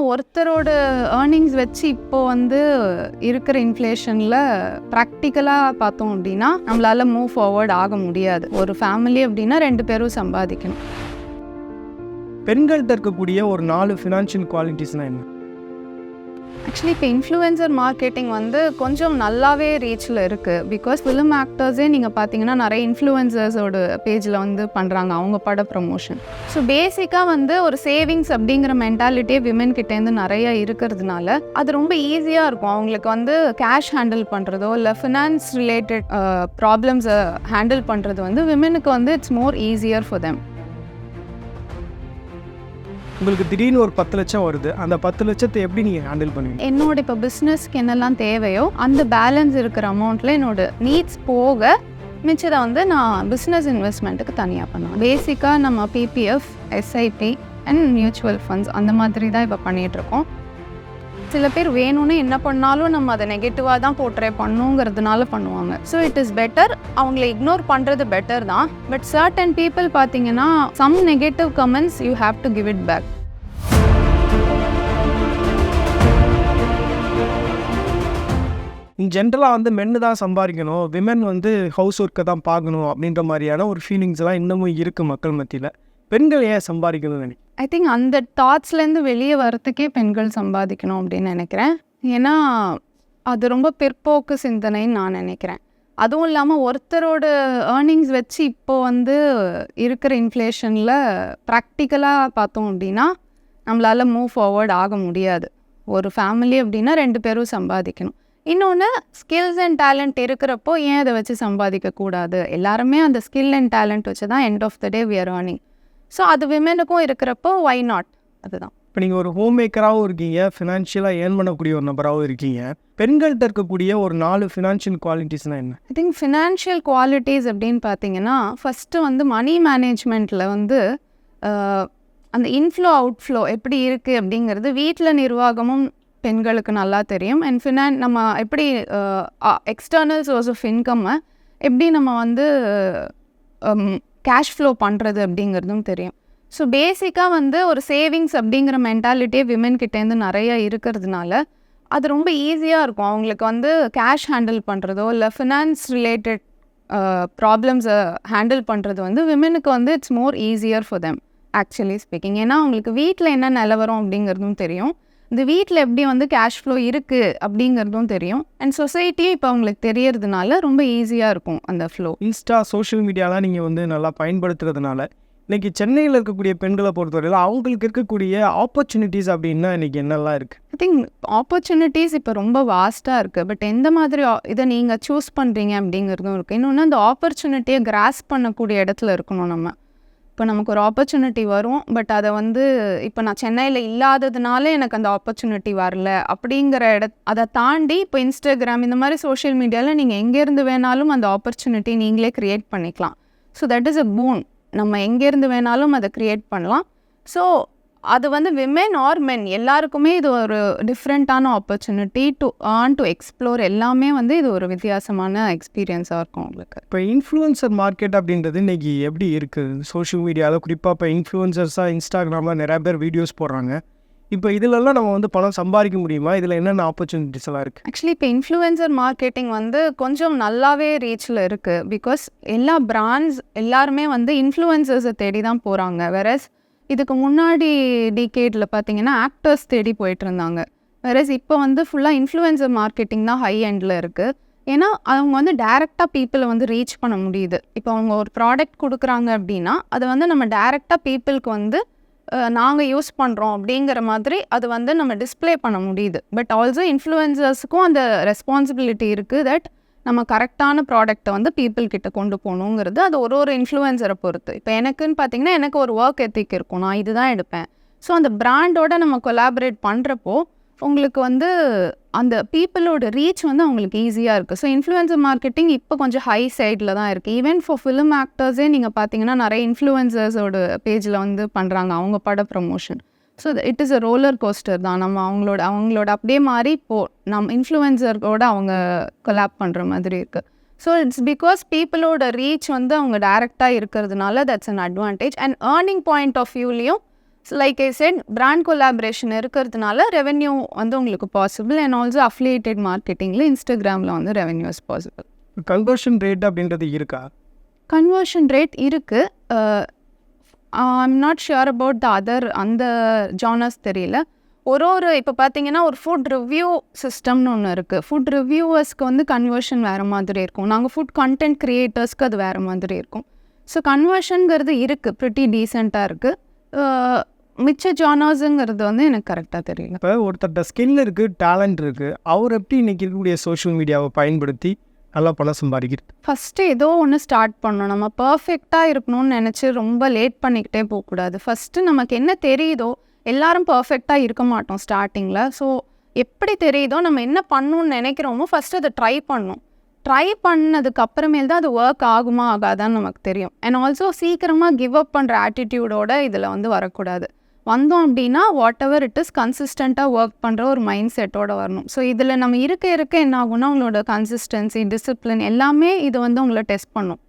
ஒருத்தரோட ஏர்னிங்ஸ் வச்சு இப்போ வந்து இருக்கிற இன்ஃப்ளேஷனில் ப்ராக்டிக்கலாக பார்த்தோம் அப்படின்னா நம்மளால மூவ் ஃபார்வர்ட் ஆக முடியாது. ஒரு ஃபேமிலி அப்படின்னா ரெண்டு பேரும் சம்பாதிக்கணும். பெண்கள்கிட்ட இருக்கக்கூடிய ஒரு நாலு ஃபினான்ஷியல் குவாலிட்டிஸ்னால் என்ன? ஆக்சுவலி இப்போ இன்ஃப்ளூயன்சர் மார்க்கெட்டிங் வந்து கொஞ்சம் நல்லாவே ரீச்சில் இருக்குது பிகாஸ் ஃபிலிம் ஆக்டர்ஸே நீங்கள் பார்த்தீங்கன்னா நிறைய இன்ஃப்ளூயன்சர்ஸோட பேஜில் வந்து பண்ணுறாங்க அவங்க பட ப்ரமோஷன் ஸோ பேசிக்காக வந்து ஒரு சேவிங்ஸ் அப்படிங்கிற மென்டாலிட்டியே விமன் கிட்டேருந்து நிறைய இருக்கிறதுனால அது ரொம்ப ஈஸியாக இருக்கும். அவங்களுக்கு வந்து கேஷ் ஹேண்டில் பண்ணுறதோ இல்லை ஃபினான்ஸ் ரிலேட்டட் ப்ராப்ளம்ஸை ஹேண்டில் பண்ணுறது வந்து விமனுக்கு வந்து it's more easier for them உங்களுக்கு திடீர்னு ஒரு பத்து லட்சம் வருது அந்த பத்து லட்சத்தை எப்படி நீங்கள் ஹேண்டில் பண்ணுவீங்க? என்னோட இப்போ பிஸ்னஸ்க்கு என்னெல்லாம் தேவையோ அந்த பேலன்ஸ் இருக்கிற அமௌண்ட்டில் என்னோட நீட்ஸ் போக மிச்சதை வந்து நான் பிஸ்னஸ் இன்வெஸ்ட்மெண்ட்டுக்கு தனியாக பண்ணுவேன். பேசிக்காக நம்ம PPF SIP and mutual funds அந்த மாதிரி தான் இப்போ பண்ணிகிட்ருக்கோம் சில பேர் வேணும்னு என்ன பண்ணாலும் நம்ம அதை நெகட்டிவாக தான் போர்ட்ரே பண்ணுங்கிறதுனால பண்ணுவாங்க. ஸோ இட் இஸ் பெட்டர் அவங்கள இக்னோர் பண்ணுறது பெட்டர் தான். பட் சர்டன் பீப்புள் பார்த்தீங்கன்னா some negative comments you have to give it back ஜென்ரலாக வந்து மென்னு தான் சம்பாதிக்கணும். விமன் வந்து ஹவுஸ் ஒர்க்கை தான் பார்க்கணும் அப்படின்ற மாதிரியான ஒரு ஃபீலிங்ஸ் எல்லாம் இன்னமும் இருக்குது மக்கள் மத்தியில். பெண்கள் ஏன் சம்பாதிக்கணும்னு நினைக்கிறேன் ஐ திங்க் அந்த தாட்ஸ்லேருந்து வெளியே வரத்துக்கே பெண்கள் சம்பாதிக்கணும் அப்படின்னு நினைக்கிறேன். ஏன்னா அது ரொம்ப பிற்போக்கு சிந்தனைன்னு நான் நினைக்கிறேன். அதுவும் இல்லாமல் ஒருத்தரோட ஏர்னிங்ஸ் வச்சு இப்போ வந்து இருக்கிற இன்ஃப்ளேஷனில் ப்ராக்டிக்கலாக பார்த்தோம் அப்படின்னா நம்மளால் மூவ் ஃபார்வர்ட் ஆக முடியாது. ஒரு ஃபேமிலி அப்படின்னா ரெண்டு பேரும் சம்பாதிக்கணும். இன்னொன்று ஸ்கில்ஸ் அண்ட் டேலண்ட் இருக்கிறப்போ ஏன் அதை வச்சு சம்பாதிக்கக்கூடாது? எல்லாருமே அந்த ஸ்கில் அண்ட் டேலண்ட் வச்சு தான் end of the day we're earning so அது விமெனுக்கும் இருக்கிறப்போ ஒய் நாட் அதுதான். இப்போ நீங்கள் ஒரு ஹோம் மேக்கராகவும் இருக்கீங்க ஃபினான்ஷியலாக ஏர்ன் பண்ணக்கூடிய ஒரு நபராகவும் இருக்கீங்க. பெண்கள்கிட்ட இருக்கக்கூடிய ஒரு நாலு ஃபினான்ஷியல் குவாலிட்டிஸ்னால் என்ன? ஐ திங்க் ஃபினான்ஷியல் குவாலிட்டிஸ் அப்படின்னு பார்த்தீங்கன்னா ஃபஸ்ட்டு வந்து மணி மேனேஜ்மெண்ட்டில் வந்து அந்த இன்ஃப்ளோ அவுட்ஃப்ளோ எப்படி இருக்குது அப்படிங்கிறது வீட்டில் நிர்வாகமும் பெண்களுக்கு நல்லா தெரியும். அண்ட் ஃபினான் நம்ம எப்படி எக்ஸ்டர்னல் சோர்ஸ் ஆஃப் இன்கம்மை எப்படி நம்ம வந்து கேஷ் ஃப்ளோ பண்ணுறது அப்படிங்கிறதும் தெரியும். ஸோ பேசிக்காக வந்து ஒரு சேவிங்ஸ் அப்படிங்கிற மென்டாலிட்டியே விமன் கிட்டேருந்து நிறைய இருக்கிறதுனால அது ரொம்ப ஈஸியாக இருக்கும். அவங்களுக்கு வந்து கேஷ் ஹேண்டில் பண்ணுறதோ இல்லை ஃபினான்ஸ் ரிலேட்டட் ப்ராப்ளம்ஸை ஹேண்டில் பண்ணுறது வந்து விமனுக்கு வந்து it's more easier for them actually speaking ஏன்னா அவங்களுக்கு வீட்டில் என்ன நிலவரம் அப்படிங்கிறதும் தெரியும். இந்த வீட்டில் எப்படி வந்து கேஷ் ஃப்ளோ இருக்குது அப்படிங்கிறதும் தெரியும். அண்ட் சொசைட்டியும் இப்போ அவங்களுக்கு தெரியறதுனால ரொம்ப ஈஸியாக இருக்கும் அந்த ஃப்ளோ இன்ஸ்டா சோஷியல் மீடியாலாம் நீங்கள் வந்து நல்லா பயன்படுத்துறதுனால இன்னைக்கு சென்னையில் இருக்கக்கூடிய பெண்களை பொறுத்தவரையில் அவங்களுக்கு இருக்கக்கூடிய ஆப்பர்ச்சுனிட்டிஸ் அப்படின்னா இன்னைக்கு என்னெல்லாம் இருக்குது ஐ திங்க் ஆப்பர்ச்சுனிட்டிஸ் இப்போ ரொம்ப வாஸ்ட்டாக இருக்குது பட் எந்த மாதிரி இதை நீங்கள் சூஸ் பண்ணுறீங்க அப்படிங்கிறதும் இருக்குது இன்னொன்று அந்த ஆப்பர்ச்சுனிட்டியை கிராஸ் பண்ணக்கூடிய இடத்துல இருக்கணும் நம்ம. இப்போ நமக்கு ஒரு ஆப்பர்ச்சுனிட்டி வரும். பட் அதை வந்து இப்போ நான் சென்னையில் இல்லாததுனால எனக்கு அந்த ஆப்பர்ச்சுனிட்டி வரல. அப்படிங்கிற இட அதை தாண்டி இப்போ இன்ஸ்டாகிராம் இந்த மாதிரி சோஷியல் மீடியாவில் நீங்கள் எங்கேருந்து வேணாலும் அந்த ஆப்பர்ச்சுனிட்டி நீங்களே க்ரியேட் பண்ணிக்கலாம். So that is a boon நம்ம எங்கேருந்து வேணாலும் அதை க்ரியேட் பண்ணலாம். ஸோ அது வந்து விமென் ஆர் மென் எல்லாருக்குமே இது ஒரு டிஃப்ரெண்ட்டான opportunity to earn to explore எல்லாமே வந்து இது ஒரு வித்தியாசமான எக்ஸ்பீரியன்ஸாக இருக்கும் உங்களுக்கு. இப்போ இன்ஃப்ளூயன்சர் மார்க்கெட் அப்படின்றது இன்னைக்கு எப்படி இருக்குது சோஷியல் மீடியாவில் குறிப்பாக இப்போ இன்ஃப்ளூயன்சர்ஸாக இன்ஸ்டாகிராமில் நிறைய பேர் வீடியோஸ் போடுறாங்க. இப்போ இதிலெல்லாம் நம்ம வந்து பணம் சம்பாதிக்க முடியுமா? இதில் என்னென்ன ஆப்பர்ச்சுனிட்டிஸ் எல்லாம் இருக்குது ஆக்சுவலி இப்போ இன்ஃப்ளூயன்சர் மார்க்கெட்டிங் வந்து கொஞ்சம் நல்லாவே ரீச்சில் இருக்குது பிகாஸ் எல்லா பிராண்ட்ஸ் எல்லாருமே வந்து இன்ஃப்ளூயன்சர்ஸை தேடி தான் போகிறாங்க வெரஸ் இதுக்கு முன்னாடி டிகேட்டில் பார்த்தீங்கன்னா ஆக்டர்ஸ் தேடி போயிட்டு இருந்தாங்க வெரஸ் இப்போ வந்து ஃபுல்லாக இன்ஃப்ளூயன்சர் மார்க்கெட்டிங் தான் ஹை எண்டில் இருக்குது ஏன்னா அவங்க வந்து டேரெக்டாக பீப்புளை வந்து ரீச் பண்ண முடியுது. இப்போ அவங்க ஒரு ப்ராடக்ட் கொடுக்குறாங்க அப்படின்னா அதை வந்து நம்ம டேரெக்டாக பீப்புளுக்கு வந்து நாங்கள் யூஸ் பண்ணுறோம் அப்படிங்கிற மாதிரி அது வந்து நம்ம டிஸ்ப்ளே பண்ண முடியுது. பட் ஆல்சோ இன்ஃப்ளூயன்சர்ஸுக்கும் அந்த ரெஸ்பான்சிபிலிட்டி இருக்குது தட் நம்ம கரெக்டான ப்ராடக்டை வந்து பீப்புள் கிட்ட கொண்டு போகணுங்கிறது அது ஒரு ஒரு இன்ஃப்ளூயன்சரை பொறுத்து. இப்போ எனக்குன்னு பார்த்தீங்கன்னா எனக்கு ஒரு ஒர்க் எத்திக் இருக்கும். நான் இதுதான் எடுப்பேன். ஸோ அந்த பிராண்டோட நம்ம கொலாபரேட் பண்ணுறப்போ உங்களுக்கு வந்து அந்த பீப்புளோட ரீச் வந்து அவங்களுக்கு ஈஸியாக இருக்குது ஸோ இன்ஃப்ளூயன்சர் மார்க்கெட்டிங் இப்போ கொஞ்சம் ஹை சைடில் தான் இருக்குது ஈவன் ஃபார் ஃபிலிம் ஆக்டர்ஸே நீங்கள் பார்த்தீங்கன்னா நிறைய இன்ஃப்ளூயன்சர்ஸோட பேஜில் வந்து பண்ணுறாங்க அவங்க பட promotion so it is a roller coaster தான். நம்ம அவங்களோட அவங்களோட அப்படியே மாறி இப்போ நம்ம இன்ஃப்ளூயன்சரோட அவங்க கொலாப் பண்ணுற மாதிரி இருக்குது ஸோ இட்ஸ் பிகாஸ் பீப்புளோட ரீச் வந்து அவங்க டைரெக்டாக இருக்கிறதுனால that's an advantage and earning point of வியூலையும் like I said brand collaboration இருக்கிறதுனால ரெவென்யூ வந்து உங்களுக்கு பாசிபிள் அண்ட் ஆல்சோ அஃபிலியேட்டட் மார்க்கெட்டிங்கில் இன்ஸ்டாகிராமில் வந்து ரெவென்யூஸ் பாசிபிள் கன்வர்ஷன் ரேட் அப்படின்றது இருக்கா? கன்வர்ஷன் ரேட் இருக்குது I'm not sure about the other அந்த ஜானர்ஸ் தெரியல. ஒரு ஒரு இப்போ பார்த்தீங்கன்னா ஒரு ஃபுட் ரிவ்யூ சிஸ்டம்னு ஒன்று இருக்குது ஃபுட் ரிவ்யூவர்ஸ்க்கு வந்து கன்வர்ஷன் வேறு மாதிரி இருக்கும். நாங்கள் ஃபுட் கண்டென்ட் க்ரியேட்டர்ஸ்க்கு அது வேறு மாதிரி இருக்கும். ஸோ கன்வர்ஷனுங்கிறது இருக்குது ப்ரிட்டி டீசெண்டாக இருக்குது மிச்ச ஜானர்ஸுங்கிறது வந்து எனக்கு கரெக்டாக தெரியல. இப்போ ஒருத்தர்கிட்ட ஸ்கில் இருக்குது டேலண்ட் இருக்குது அவர் எப்படி இன்றைக்கி இருக்கக்கூடிய சோஷியல் மீடியாவை பயன்படுத்தி நல்லா பணம் சம்பாதிக்கிறது ஃபஸ்ட்டு ஏதோ ஒன்று ஸ்டார்ட் பண்ணணும். நம்ம பர்ஃபெக்டாக இருக்கணும்னு நினச்சி ரொம்ப லேட் பண்ணிக்கிட்டே போகக்கூடாது. ஃபஸ்ட்டு நமக்கு என்ன தெரியுதோ எல்லாரும் பர்ஃபெக்டாக இருக்க மாட்டோம் ஸ்டார்டிங்கில் ஸோ எப்படி தெரியுதோ நம்ம என்ன பண்ணணும்னு நினைக்கிறோமோ ஃபஸ்ட்டு அதை ட்ரை பண்ணணும். ட்ரை பண்ணதுக்கு அப்புறமேல் தான் அது ஒர்க் ஆகுமா ஆகாதான்னு நமக்கு தெரியும். அண்ட் ஆல்சோ சீக்கிரமாக கிவ் அப் பண்ணுற ஆட்டிடியூடோட இதில் வந்து வரக்கூடாது. வந்தோம் அப்படின்னா வாட் எவர் இட் இஸ் கன்சிஸ்டண்ட்டாக ஒர்க் பண்ணுற ஒரு மைண்ட் செட்டோட வரணும். ஸோ இதில் நம்ம இருக்க இருக்க என்ன ஆகும்னா உங்களோட கன்சிஸ்டன்சி டிசிப்ளின் எல்லாமே இது வந்து உங்களை டெஸ்ட் பண்ணும்.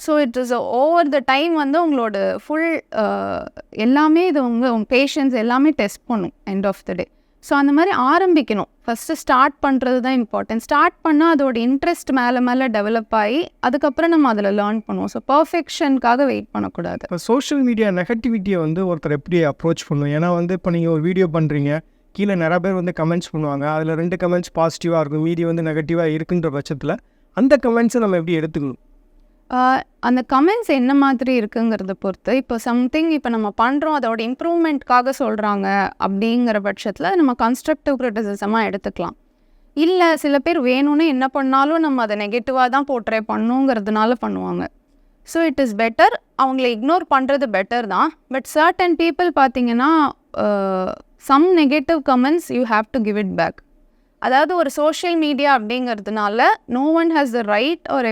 So it is over the time வந்து உங்களோட ஃபுல் uh, எல்லாமே இது உங்கள் உங்கள் பேஷன்ஸ் எல்லாமே டெஸ்ட் பண்ணும் end of the day so அந்த மாதிரி ஆரம்பிக்கணும். ஃபஸ்ட்டு ஸ்டார்ட் பண்ணுறது தான் இம்பார்ட்டன்ட் ஸ்டார்ட் பண்ணால் அதோட இன்ட்ரெஸ்ட் மேலே மேலே டெவலப் ஆகி அதுக்கப்புறம் நம்ம அதில் லேர்ன் பண்ணுவோம். ஸோ பர்ஃபெக்ஷனுக்காக வெயிட் பண்ணக்கூடாது. இப்போ சோஷியல் மீடியா நெகட்டிவிட்டியை வந்து ஒருத்தர் எப்படி அப்ரோச் பண்ணும்? ஏன்னா வந்து இப்போ நீங்கள் ஒரு வீடியோ பண்ணுறீங்க கீழே நிறைய பேர் வந்து கமெண்ட்ஸ் பண்ணுவாங்க. அதில் ரெண்டு கமெண்ட்ஸ் பாசிட்டிவாக இருக்கும் மீதி வந்து நெகட்டிவாக இருக்குன்ற பட்சத்தில் அந்த கமெண்ட்ஸை நம்ம எப்படி எடுத்துக்கணும்? அந்த கமெண்ட்ஸ் என்ன மாதிரி இருக்குங்கிறத பொறுத்து இப்போ சம்திங் இப்போ நம்ம பண்ணுறோம் அதோட இம்ப்ரூவ்மெண்ட்காக சொல்கிறாங்க அப்படிங்கிற பட்சத்தில் நம்ம கன்ஸ்ட்ரக்டிவ் க்ரிட்டிசிசமாக எடுத்துக்கலாம். இல்லை சில பேர் வேணும்னு என்ன பண்ணாலும் நம்ம அதை நெகட்டிவாக தான் போர்ட்ரே பண்ணுங்கிறதுனால பண்ணுவாங்க. ஸோ இட் இஸ் பெட்டர் அவங்கள இக்னோர் பண்ணுறது பெட்டர் தான். பட் சர்டன் பீப்புள் பார்த்தீங்கன்னா some negative comments you have to give it back அதாவது ஒரு சோஷியல் மீடியா அப்படிங்கிறதுனால no one has the right ஒரு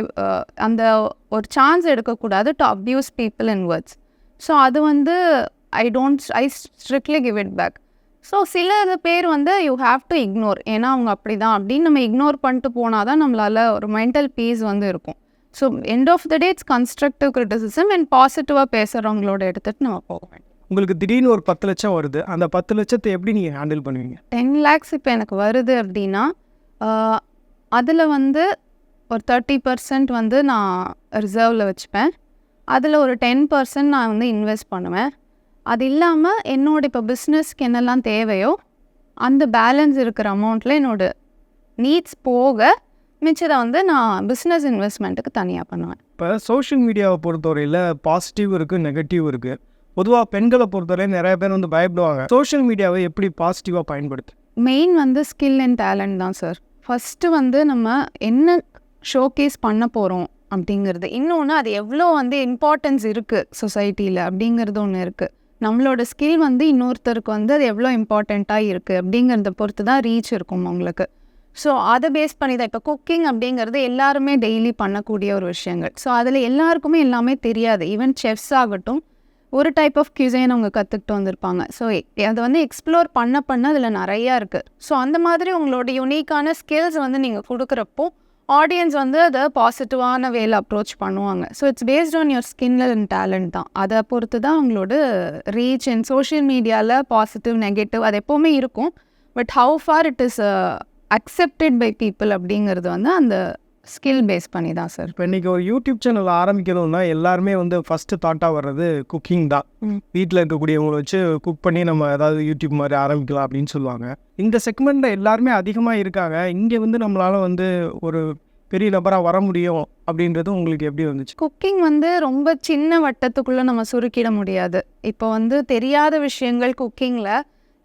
அந்த ஒரு சான்ஸ் எடுக்கக்கூடாது to abuse people in words so அது வந்து I don't I strictly give it back so சில இது பேர் வந்து யூ ஹாவ் டு இக்னோர் ஏன்னா அவங்க அப்படி தான் அப்படின்னு நம்ம இக்னோர் பண்ணிட்டு போனால் தான் நம்மளால் ஒரு மென்டல் பீஸ் வந்து இருக்கும். So end of the day it's constructive criticism and பாசிட்டிவாக பேசுகிறவங்களோட எடுத்துகிட்டு நம்ம போக வேண்டும் உங்களுக்கு திடீர்னு ஒரு பத்து லட்சம் வருது. அந்த பத்து லட்சத்தை எப்படி நீங்கள் ஹேண்டில் பண்ணுவீங்க? டென் லேக்ஸ் இப்போ எனக்கு வருது அப்படின்னா அதில் வந்து ஒரு தேர்ட்டி பர்சன்ட் வந்து நான் ரிசர்வில் வச்சுப்பேன். அதில் ஒரு டென் பர்சன்ட் நான் வந்து இன்வெஸ்ட் பண்ணுவேன். அது இல்லாமல் என்னோட இப்போ பிஸ்னஸ்க்கு என்னெல்லாம் தேவையோ அந்த பேலன்ஸ் இருக்கிற அமௌண்ட்டில் என்னோட நீட்ஸ் போக மிச்சதை வந்து நான் பிஸ்னஸ் இன்வெஸ்ட்மெண்ட்டுக்கு தனியாக பண்ணுவேன். இப்போ சோஷியல் மீடியாவை பொறுத்தவரையில் பாசிட்டிவ் இருக்குது நெகட்டிவ் இருக்குது பொதுவாக பெண்களை பொறுத்தவரை நிறைய பேர் வந்து பயப்படுவாங்க. சோஷியல் மீடியாவை எப்படி பாசிட்டிவாக பயன்படுத்து? மெயின் வந்து ஸ்கில் அண்ட் டேலண்ட் தான் சார் ஃபஸ்ட்டு வந்து நம்ம என்ன ஷோகேஸ் பண்ண போகிறோம் அப்படிங்கிறது. இன்னொன்று அது எவ்வளோ வந்து இம்பார்ட்டன்ஸ் இருக்குது சொசைட்டியில் அப்படிங்கிறது ஒன்று இருக்குது நம்மளோட ஸ்கில் வந்து இன்னொருத்தருக்கு வந்து அது எவ்வளோ இம்பார்ட்டண்ட்டாக இருக்குது அப்படிங்கிறத பொறுத்து தான் ரீச் இருக்கும் உங்களுக்கு. ஸோ அதை பேஸ் பண்ணி தான் இப்போ குக்கிங் அப்படிங்கிறது எல்லாருமே டெய்லி பண்ணக்கூடிய ஒரு விஷயங்கள். ஸோ அதில் எல்லாருக்குமே எல்லாமே தெரியாது. ஈவன் செஃப்ஸ் ஆகட்டும் ஒரு டைப் ஆஃப் கியூசைன் அவங்க கற்றுக்கிட்டு வந்திருப்பாங்க. ஸோ அதை வந்து எக்ஸ்ப்ளோர் பண்ண பண்ண அதில் நிறையா இருக்குது ஸோ அந்த மாதிரி உங்களோட யூனிக்கான ஸ்கில்ஸ் வந்து நீங்கள் கொடுக்குறப்போ ஆடியன்ஸ் வந்து அதை பாசிட்டிவான வேல அப்ரோச் பண்ணுவாங்க. So it's based on your skill and talent தான். அதை பொறுத்து தான் அவங்களோட ரீச் அண்ட் சோஷியல் மீடியாவில் பாசிட்டிவ் நெகட்டிவ் அது எப்போவுமே இருக்கும். But how far it is accepted by people அப்படிங்கிறது வந்து அந்த ஸ்கில் பேஸ் பண்ணி தான் சார் இப்போ இன்றைக்கி ஒரு யூடியூப் சேனல் ஆரம்பிக்கணும்னா எல்லாருமே வந்து ஃபஸ்ட்டு தாட்டாக வர்றது குக்கிங் தான். வீட்டில் இருக்கக்கூடியவங்களை வச்சு குக் பண்ணி நம்ம ஏதாவது யூடியூப் மாதிரி ஆரம்பிக்கலாம் அப்படின்னு சொல்லுவாங்க. இந்த செக்மெண்ட்டில் எல்லாருமே அதிகமாக இருக்காங்க. இங்கே வந்து நம்மளால் வந்து ஒரு பெரிய நபராக வர முடியும் அப்படின்றது உங்களுக்கு எப்படி வந்துச்சு? குக்கிங் வந்து ரொம்ப சின்ன வட்டத்துக்குள்ளே நம்ம சுருக்கிட முடியாது. இப்போ வந்து தெரியாத விஷயங்கள் குக்கிங்கில்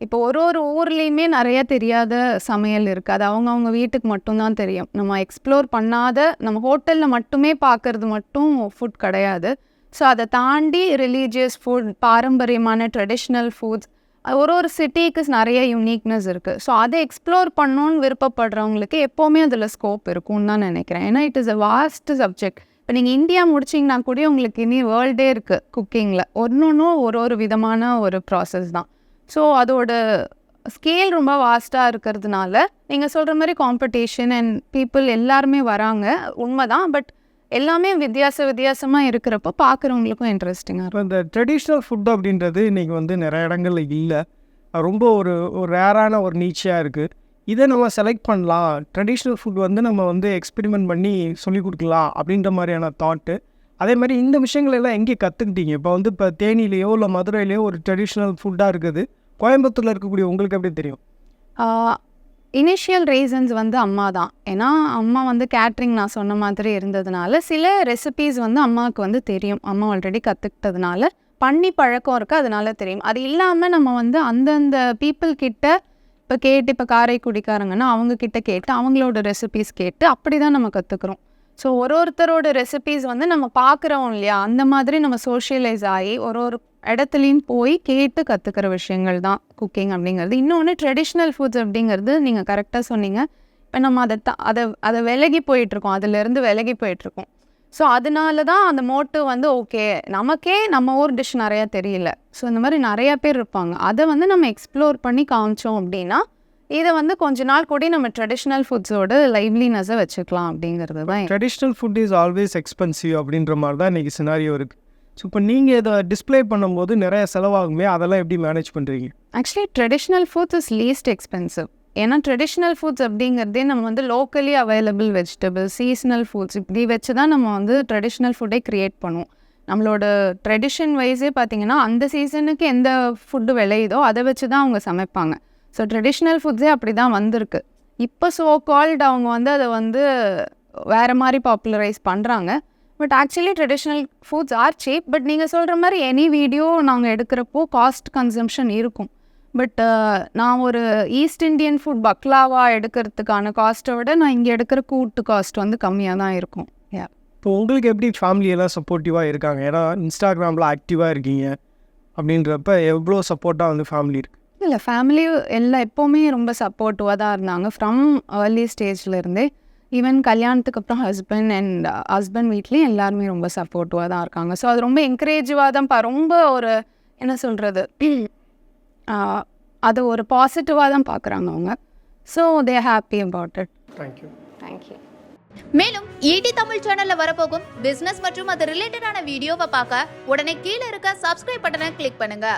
இப்போ ஒரு ஒரு ஊர்லேயுமே நிறைய தெரியாத சமையல் இருக்குது அது அவங்கவுங்க வீட்டுக்கு மட்டும்தான் தெரியும். நம்ம எக்ஸ்ப்ளோர் பண்ணாத நம்ம ஹோட்டலில் மட்டுமே பார்க்கறது மட்டும் ஃபுட் கிடையாது. ஸோ அதை தாண்டி ரிலீஜியஸ் ஃபுட் பாரம்பரியமான ட்ரெடிஷ்னல் ஃபுட்ஸ் ஒரு ஒரு சிட்டிக்கு நிறைய யூனிக்னஸ் இருக்குது ஸோ அதை எக்ஸ்ப்ளோர் பண்ணணுன்னு விருப்பப்படுறவங்களுக்கு எப்போவுமே அதில் ஸ்கோப் இருக்கும்னு தான் நினைக்கிறேன். ஏன்னா it is a vast subject இப்போ நீங்கள் இந்தியா முடிச்சிங்கன்னா கூட உங்களுக்கு இனி வேர்ல்டே இருக்குது குக்கிங்கில் ஒன்று ஒன்றும் ஒரு ஒரு விதமான ஒரு ப்ராசஸ் தான். ஸோ அதோட ஸ்கேல் ரொம்ப வாஸ்ட்டாக இருக்கிறதுனால நீங்கள் சொல்கிற மாதிரி காம்படிஷன் அண்ட் பீப்புள் எல்லாருமே வராங்க. உண்மை தான் பட் எல்லாமே வித்தியாச வித்தியாசமாக இருக்கிறப்போ பார்க்குறவங்களுக்கும் இன்ட்ரெஸ்டிங்காக இருக்கும். இந்த ட்ரெடிஷ்னல் ஃபுட் அப்படின்றது இன்றைக்கி வந்து நிறைய இடங்கள்ல இல்லை. ரொம்ப ஒரு ஒரு ரேரான ஒரு நீச்சியாக இருக்குது இதை நம்ம செலக்ட் பண்ணலாம். ட்ரெடிஷ்னல் ஃபுட் வந்து நம்ம வந்து எக்ஸ்பெரிமெண்ட் பண்ணி சொல்லிக் கொடுக்கலாம் அப்படின்ற மாதிரியான தாட்டு அதே மாதிரி இந்த விஷயங்கள் எல்லாம் எங்கே கற்றுக்கிட்டீங்க இப்போ வந்து இப்போ தேனிலேயோ இல்லை மதுரையிலையோ ஒரு ட்ரெடிஷ்னல் ஃபுட்டாக இருக்குது. கோயம்புத்தூரில் இருக்கக்கூடிய உங்களுக்கு எப்படி தெரியும்? இனிஷியல் ரீசன்ஸ் வந்து அம்மா தான். ஏன்னா அம்மா வந்து கேட்ரிங் நான் சொன்ன மாதிரி இருந்ததுனால சில ரெசிபீஸ் வந்து அம்மாவுக்கு வந்து தெரியும். அம்மா ஆல்ரெடி கற்றுக்கிட்டதுனால பண்ணி பழக்கம் இருக்குது அதனால தெரியும். அது இல்லாமல் நம்ம வந்து அந்தந்த பீப்புள் கிட்ட இப்போ கேட்டு இப்போ காரைக்குடிக்காரங்கன்னா அவங்க கிட்ட கேட்டு அவங்களோட ரெசிபீஸ் கேட்டு அப்படி தான் நம்ம கற்றுக்குறோம் ஸோ ஒரு ஒருத்தரோட ரெசிபீஸ் வந்து நம்ம பார்க்குறோம் இல்லையா? அந்த மாதிரி நம்ம சோஷியலைஸ் ஆகி ஒரு ஒரு இடத்துலையும் போய் கேட்டு கற்றுக்கிற விஷயங்கள் தான் குக்கிங் அப்படிங்கிறது. இன்னொன்று ட்ரெடிஷ்னல் ஃபுட்ஸ் அப்படிங்கிறது நீங்கள் கரெக்டாக சொன்னீங்க. இப்போ நம்ம அதை த அதை அதை விலகி போயிட்டுருக்கோம். அதுலேருந்து விலகி போயிட்டுருக்கோம். ஸோ அதனால தான் அந்த மோட்டிவ் வந்து ஓகே நமக்கே நம்ம ஊர் டிஷ் நிறையா தெரியல. ஸோ இந்த மாதிரி நிறையா பேர் இருப்பாங்க. அதை வந்து நம்ம எக்ஸ்ப்ளோர் பண்ணி காமிச்சோம் அப்படின்னா இதை வந்து கொஞ்ச நாள் கூட நம்ம ட்ரெடிஷ்னல் ஃபுட்ஸோட லைவ்லினஸை வச்சுக்கலாம் அப்படிங்கிறது தான். Traditional food is always expensive அப்படின்ற மாதிரி தான் இன்றைக்கி சினாரியோ இருக்குது ஸோ இப்போ நீங்கள் இதை டிஸ்ப்ளே பண்ணும்போது நிறைய செலவாகுமே அதெல்லாம் எப்படி மேனேஜ் பண்ணுறீங்க actually traditional foods is least expensive ஏன்னா ட்ரெடிஷ்னல் ஃபுட்ஸ் அப்படிங்கிறதே நம்ம வந்து locally available vegetable seasonal foods இப்படி வச்சு தான் நம்ம வந்து ட்ரெடிஷ்னல் ஃபுட்டே க்ரியேட் பண்ணுவோம். நம்மளோட ட்ரெடிஷன் வைஸே பார்த்தீங்கன்னா அந்த சீசனுக்கு எந்த ஃபுட்டு விளையுதோ அதை வச்சு தான் அவங்க சமைப்பாங்க. ஸோ ட்ரெடிஷ்னல் ஃபுட்ஸே அப்படி தான் வந்திருக்கு. இப்போ ஸோ கால்டு அவங்க வந்து அதை வந்து வேறு மாதிரி பாப்புலரைஸ் பண்ணுறாங்க but actually traditional foods are cheap but நீங்கள் சொல்கிற மாதிரி எனி வீடியோ நாங்கள் எடுக்கிறப்போ காஸ்ட் கன்சம்ஷன் இருக்கும். பட் நான் ஒரு ஈஸ்ட் இண்டியன் ஃபுட் பக்லாவா எடுக்கிறதுக்கான காஸ்ட்டை விட நான் இங்கே எடுக்கிற கூட்டு காஸ்ட் வந்து கம்மியாக தான் இருக்கும். யா இப்போ உங்களுக்கு எப்படி ஃபேமிலியெல்லாம் சப்போர்ட்டிவாக இருக்காங்க? ஏன்னா இன்ஸ்டாகிராமில் ஆக்டிவாக இருக்கீங்க. அப்படின்றப்ப எவ்வளோ சப்போர்ட்டாக வந்து ஃபேமிலி இருக்குது இல்லை ஃபேமிலி எல்லாம் எப்போவுமே ரொம்ப சப்போர்ட்டிவாக தான் இருந்தாங்க. ஃப்ரம் ஏர்லி ஸ்டேஜ்லேருந்தே ஈவன் கல்யாணத்துக்கு அப்புறம் ஹஸ்பண்ட் அண்ட் ஹஸ்பண்ட் வீட்லேயும் எல்லாருமே ரொம்ப சப்போர்ட்டிவாக தான் இருக்காங்க. ஸோ அது ரொம்ப என்கரேஜிவாக தான் பா ரொம்ப ஒரு என்ன சொல்கிறது அது ஒரு பாசிட்டிவாக தான் பார்க்குறாங்க அவங்க. So they happy about it thank you thank you மேலும் ஈடி தமிழ் சேனல்ல வரப்போகும் பிசினஸ் மற்றும் அது ரிலேட்டடான வீடியோவை பார்க்க உடனே கீழே இருக்க சப்ஸ்கிரைப் பட்டனை கிளிக் பண்ணுங்க.